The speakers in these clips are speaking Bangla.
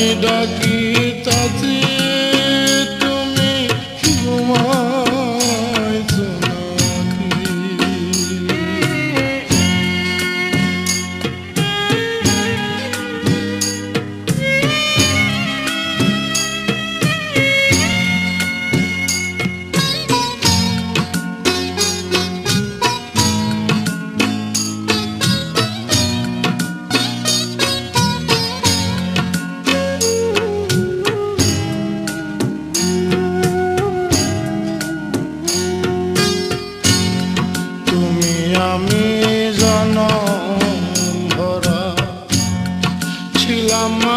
dark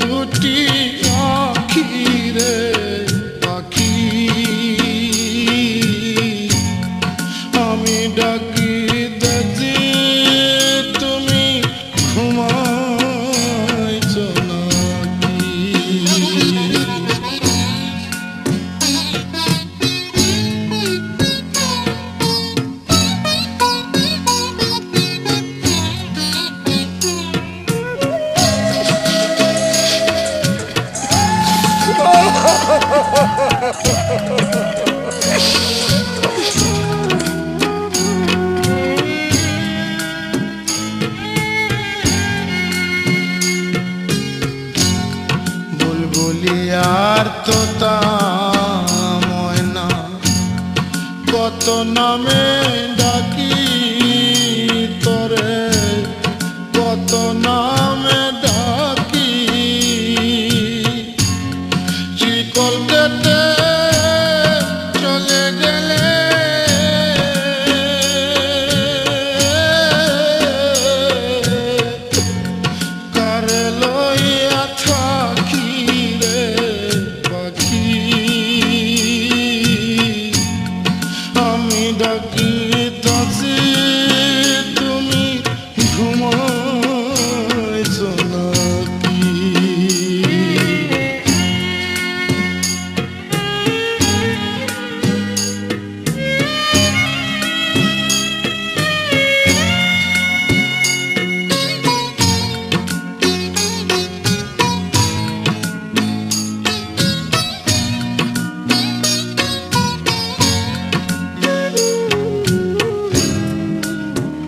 দুটি আর তো ময়না কত নামে ডাকি তরে কত নাম golden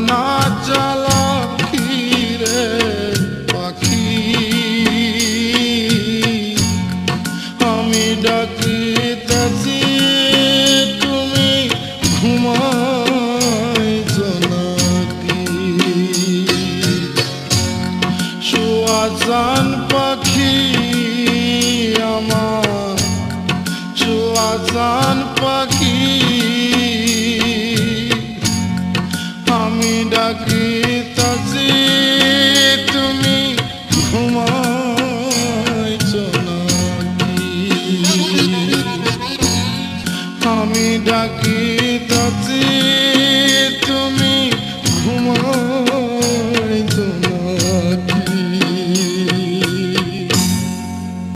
কান্না চালা ফিরে